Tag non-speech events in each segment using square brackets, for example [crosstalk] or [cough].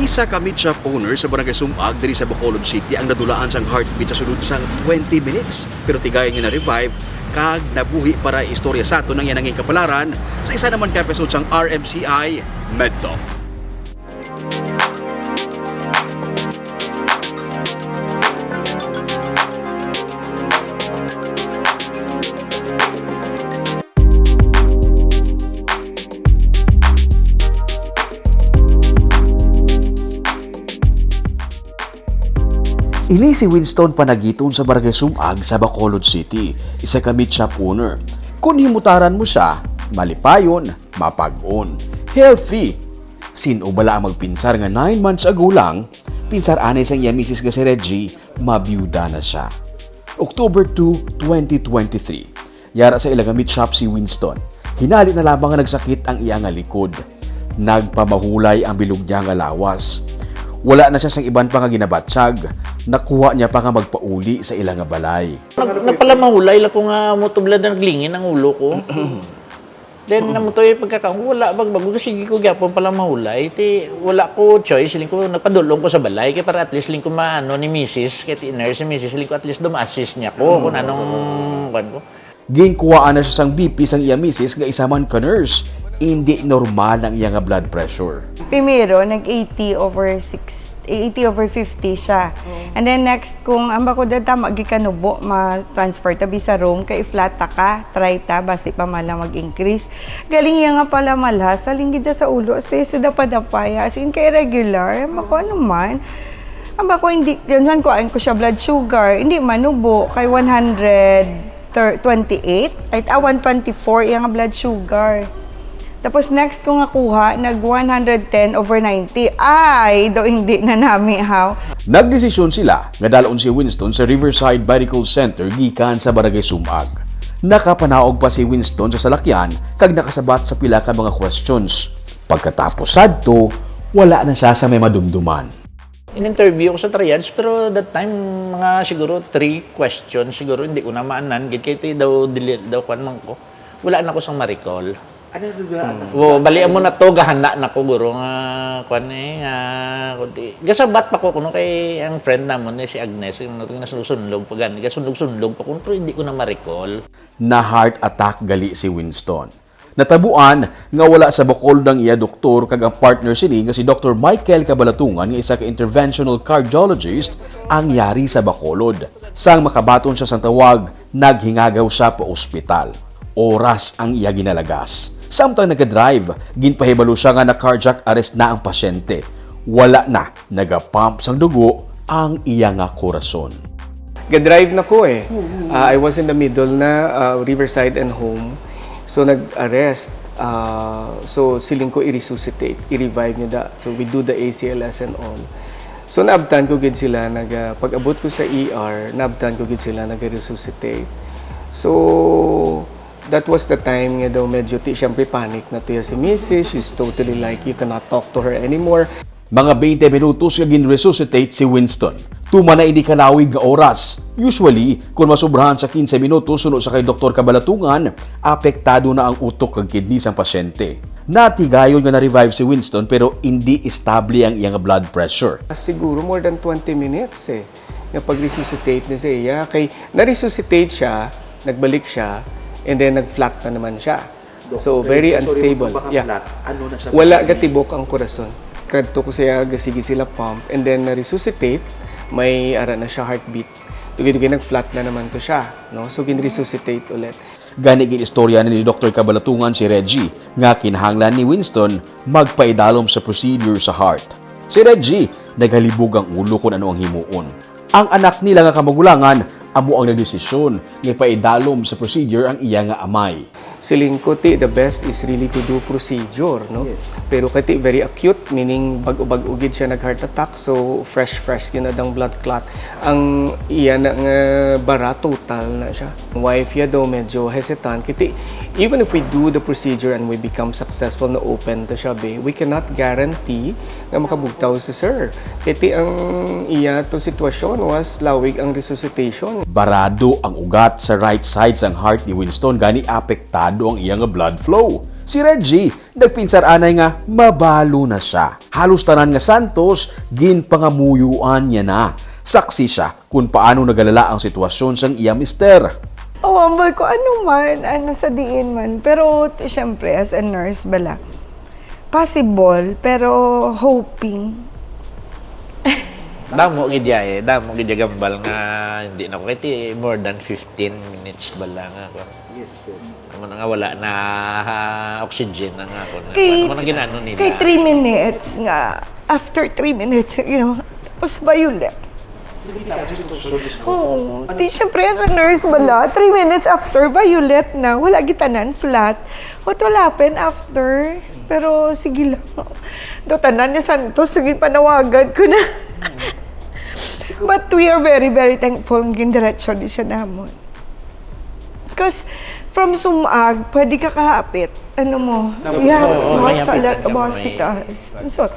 Isa ka meat shop owner sa barangay Sumag diri sa Bacolod City ang nadulaan sang heartbeat sa sulod sang 20 minutes. Pero tigay nga na-revive kag nabuhi para istorya sa ato ng yananging kapalaran sa isa naman ka episode sang RMCI MedTalk. Ini si Winston Panagiton sa Barangay Sumag sa Bacolod City, isa ka meat shop owner. Kung himutaran mo siya, malipayon, mapag-on, healthy. Sinubala ang magpinsar nga 9 months ago lang, pinsar anay sang iya misis nga si Reggie, mabiyuda na siya. October 2, 2023. Yara sa ilang meat shop si Winston. Hinali na lamang nga nagsakit ang iya nga likod. Nagpamahulay ang bilog niya nga lawas. Wala na siya sang iban pa nga ginabatsyag. Nakuha niya pa nga magpauli sa ilang nga balay. Nag, nagpalamahulay la ko nga motoblad na naglingin ang ulo ko. [clears throat] Then namutoy pagkakaon wala bag bago sige ko gyapon pala mahulay ti wala ko choice ling ko nagpadulong ko sa balay kay para at least ling ko maano ni Mrs. kay ti nurse si Mrs. ling ko at least dum-assist niya ko kung anong kwan ko. Ginkuhaan na siya sang BP sang iya misis nga isa man ka nurse. Hindi normal ang iya nga blood pressure. Primero, nag-80 over 6 80 over 50 siya. And then next, kung ang bako data magikanubo, ma-transfer tabi sa room, kay flat ta ka, try ta, basi pa mala mag-increase. Galing yan nga pala malhas, salinggi dyan sa ulo, stay sa dapadapaya, as in kay regular, bako ano man. Ang bako hindi, gansan ko, ko siya blood sugar, hindi manubo, kay 128, ay ah, 124 yung blood sugar. Tapos next ko nga kuha, nag 110 over 90. Ay, daw hindi na nami how. Nagdesisyon sila nga dalon si Winston sa Riverside Medical Center gikan sa Barangay Sumag. Nakapanaog pa si Winston sa salakyan kag nakasabat sa pila ka mga questions. Pagkatapos sadto, wala na siya sa may madumduman. In-interview ko sa triage pero that time mga siguro three questions siguro hindi ko na maanan gid kay ti daw daw kwan man ko. Wala na ko sang ma-recall. Ano dugaan? Wo, balian mo na to gahana na ko guro nga kwan eh nga kunti. Gasabat pa ko kuno kay ang friend namon ni si Agnes yung nga nasusunlog pa gani. Gasunog-sunlog pa kuno pero hindi ko na ma-recall. Na heart attack gali si Winston. Natabuan nga wala sa bukol ng iya doktor kag ang partner sini nga si Dr. Michael Kabalatungan nga isa ka interventional cardiologist ang yari sa Bacolod. Sang makabaton siya sang tawag, naghingagaw siya pa ospital. Oras ang iya ginalagas. Samtang nagka-drive, ginpahibalo siya nga na cardiac arrest na ang pasyente. Wala na, nagapump sang dugo ang iya nga korason. Ga-drive na ko eh. Ah, I was in the middle na ah, Riverside and home. So nag-arrest. Ah, so siling ko i-resuscitate, i-revive niya da. So we do the ACLS and all. So naabtan ko gid sila nag ah, pag-abot ko sa ER, naabtan ko gid sila nag-resuscitate. So that was the time nga daw medyo ti syempre panic na tiya si Mrs. She's totally like you cannot talk to her anymore. Mga 20 minutos nga gin-resuscitate si Winston. Tuma na hindi kalawig nga oras. Usually, kung masubrahan sa 15 minutos sunod sa kay Dr. Kabalatungan, apektado na ang utok kag kidney sang pasyente. Natigayon nga na-revive si Winston pero hindi estable ang iyang blood pressure. Siguro more than 20 minutes eh. Nga pag-resuscitate ni siya. Kay na-resuscitate siya, nagbalik siya, and then nag-flat na naman siya. So, very unstable. Yeah. Ano na siya? Wala gatibok ang korason. Kadto ko siya, gasigi sila pump, and then na-resuscitate, may ara na siya heartbeat. Tugi-tugi nag-flat na naman to siya. No? So, gin-resuscitate ulit. Gani gin istorya ni Dr. Kabalatungan si Reggie nga kinahanglan ni Winston magpaidalom sa procedure sa heart. Si Reggie naghalibog ang ulo kung ano ang himuon. Ang anak nila nga kamagulangan amo ang nagdesisyon nga paidalom sa procedure ang iya nga amay. Siling ko, ti, the best is really to do procedure, no? Pero kati very acute, meaning bag-ubag ugid siya nag-heart attack, so fresh-fresh yun na dang blood clot. Ang iya na nga bara, total na siya. Wife ya daw medyo hesitant. Kiti, even if we do the procedure and we become successful na open to siya, be, we cannot guarantee na makabugtaw si sir. Kiti ang iya to sitwasyon was lawig ang resuscitation. Barado ang ugat sa right side sang heart ni Winston gani apektado delikado ang iyang blood flow. Si Reggie, nagpinsar anay nga mabalo na siya. Halos tanan nga Santos, ginpangamuyuan niya na. Saksi siya kung paano nagalala ang sitwasyon sang iya mister. Oh, ambay ko, ano man, ano sa diin man. Pero, syempre, as a nurse, bala. Possible, pero hoping. Damo gid ya eh, damo gid gambal nga hindi na ko kiti more than 15 minutes bala nga ako. Yes, sir. Amo na nga wala na oxygen na nga ako. Na, Kay, ano na ginano nila. kay 3 minutes nga, after 3 minutes, you know, tapos violet. Oo. Di syempre as a nurse bala, 3 minutes after, violet na. Wala gitanan, flat. What will happen after? Pero sige lang. Do tanan niya Santos, sige panawagan ko na. But we are very, very thankful ng gindiretso di siya namon. Because from Sumag, pwede ka kahapit. Ano mo? Yeah, Oo, may sa lot of hospitals. So,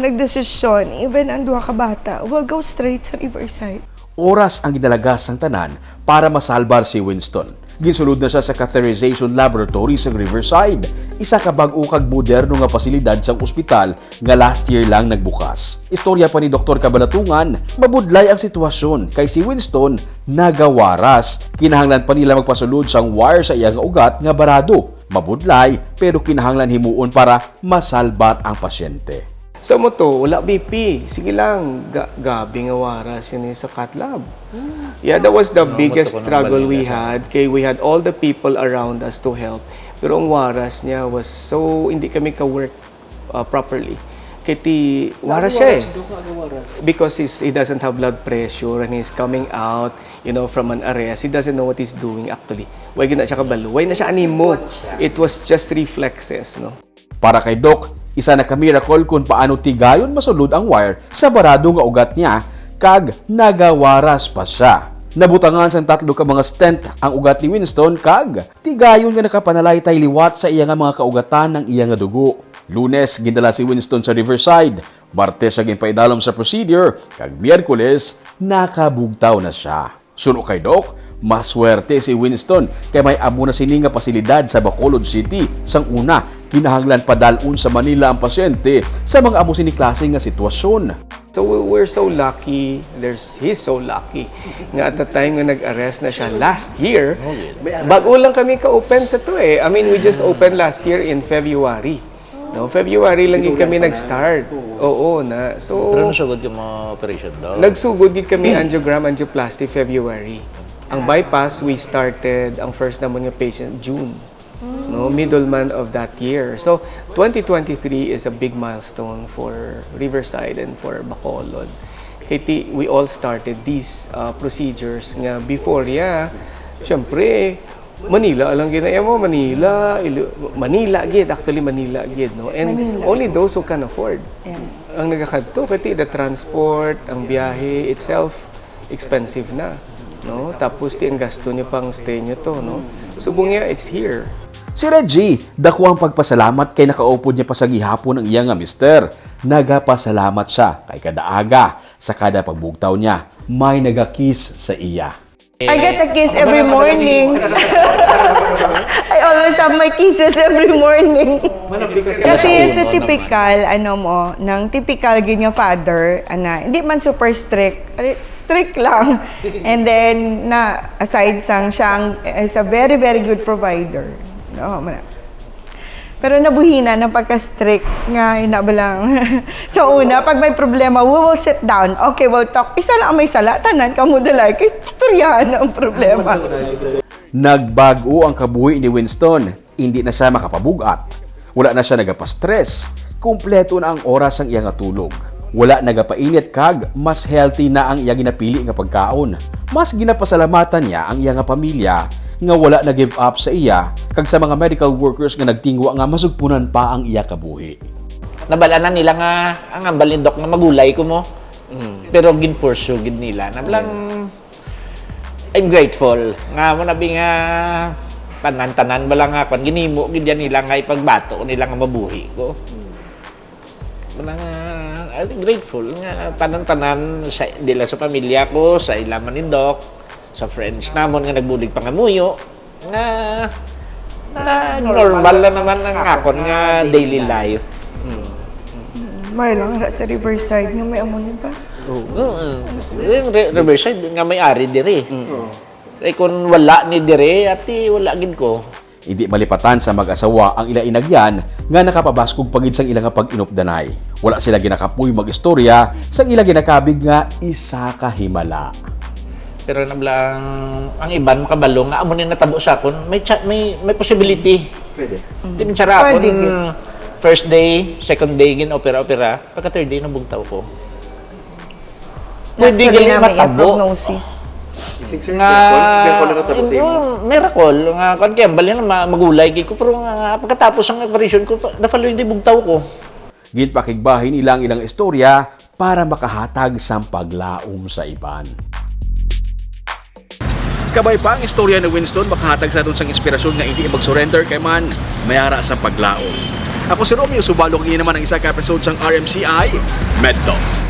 nagdesisyon, even ang duha ka bata, will go straight sa Riverside. Oras ang ginalagas ng tanan para masalbar si Winston. Ginsulod na siya sa catheterization laboratory sa Riverside, isa ka bag-o kag moderno nga pasilidad sa ospital nga last year lang nagbukas. Istorya pa ni Dr. Kabalatungan, mabudlay ang sitwasyon kay si Winston nagawaras. Kinahanglan pa nila magpasulod sang wire sa iyang ugat nga barado. Mabudlay pero kinahanglan himuon para masalbat ang pasyente. Sa mo to, wala BP. Sige lang, ga gabi nga waras yun yung sa cat lab. Yeah, that was the biggest ko ng struggle we had. Kay we had all the people around us to help. Pero ang waras niya was so, hindi kami ka-work uh, properly. Kay ti, waras siya eh. Because he's, he doesn't have blood pressure and he's coming out, you know, from an arrest. He doesn't know what he's doing actually. Why gina siya kabalo? Why na siya animo? It was just reflexes, no? Para kay Doc, isa na ka-miracle kung paano tigayon masulod ang wire sa barado nga ugat niya kag nagawaras pa siya. Nabutangan sa tatlo ka mga stent ang ugat ni Winston kag tigayon nga nakapanalay tay liwat sa iya nga mga kaugatan ng iya nga dugo. Lunes gindala si Winston sa Riverside. Martes siya ginpaidalom sa procedure kag Miyerkules nakabugtaw na siya. Suno kay Doc, maswerte si Winston kay may amo na sini nga pasilidad sa Bacolod City. Sang una, kinahanglan padalun sa Manila ang pasyente sa mga amo sini klase nga sitwasyon. So we- we're so lucky, there's he's so lucky nga at the time nga nag-arrest na siya last year, bago lang kami ka-open sa to eh. I mean, we just opened last year in February. No, February lang yun kami nag-start. Oo na. So Pero nasugod yung mga operation daw. Nagsugod gid kami angiogram, angioplasty February. Ang bypass, we started ang first naman nga patient June. No, middle month of that year. So, 2023 is a big milestone for Riverside and for Bacolod. Kaya ti- we all started these uh, procedures nga before ya. Syempre, Manila lang ginaya mo, Manila, Ilu- Manila gid actually Manila gid no. And Manila. only those who can afford Yes. ang nagakadto kati the transport, ang biyahe itself expensive na, no? Tapos ang gasto niyo pang stay niyo to, no? Subong niya it's here. Si Reggie, dako ang pagpasalamat kay nakaupod niya pa sa gihapon ang iya nga mister. Nagapasalamat siya kay kada aga sa kada pagbugtaw niya. May nagakis sa iya. I get a kiss every morning. [laughs] I always have my kisses every morning. Kasi the typical, ano mo, ng typical ganyan father, ana, hindi man super strict, strict lang. And then, na, aside sang siyang, is a very, very good provider. No, man. Pero nabuhina ng pagka-strict nga, ina ba lang. [laughs] so una, pag may problema, we will sit down. Okay, we'll talk. Isa lang ang may sala, tanan ka mo dalay. Kaya istoryahan ang problema. Nagbago ang kabuhi ni Winston. Hindi na siya makapabugat. Wala na siya nagapastress. Kumpleto na ang oras ang iyang tulog. Wala nagapainit kag, mas healthy na ang iya ginapili nga pagkaon. Mas ginapasalamatan niya ang iya nga pamilya nga wala na give up sa iya kag sa mga medical workers nga nagtingwa nga masugpunan pa ang iya kabuhi. Nabalanan nila nga ang ambalindok nga magulay ko mo. Pero ginpursue gid nila. Nablang I'm grateful nga mo nabi nga tanan-tanan bala nga kon ginimo gid yan nila nga ipagbato nila nga mabuhi ko. Muna nga I'm grateful nga tanan-tanan sa dila sa pamilya ko, sa ila manindok, sa friends namon nga nagbulig pangamuyo nga Na normal lang naman ang akon nga daily life. May lang ara sa Riverside nga may amon ba? Mm. Yung re- Riverside nga may ari diri. Eh kung wala ni dire at wala gid ko. Hindi malipatan sa mag-asawa ang ila inagyan nga nakapabaskog pagid sang ilang pag-inupdanay. Wala sila ginakapuy mag-istorya sang ila ginakabig nga isa ka himala. Pero nablang ang iban makabalo nga amo ni natabo sa akon, may cha- may may possibility. Pwede. Di man tsara akon Pwede gid. first day, second day gin opera opera, pagka third day nabugtaw ko. Pwede Actually, gali na may matabo. prognosis. nga hindi miracle nga kan kaya bali na ma- magulay gid ko pero nga pagkatapos ang operation ko pa- na hindi bugtaw ko. Ginpakigbahin ilang ilang istorya para makahatag sang paglaom sa iban. Kabay pa ang istorya ni Winston makahatag sa aton sang inspirasyon nga hindi mag-surrender kay man mayara sa paglaom. Ako si Romeo Subalong ini naman ang isa ka episode sang RMCI Medto.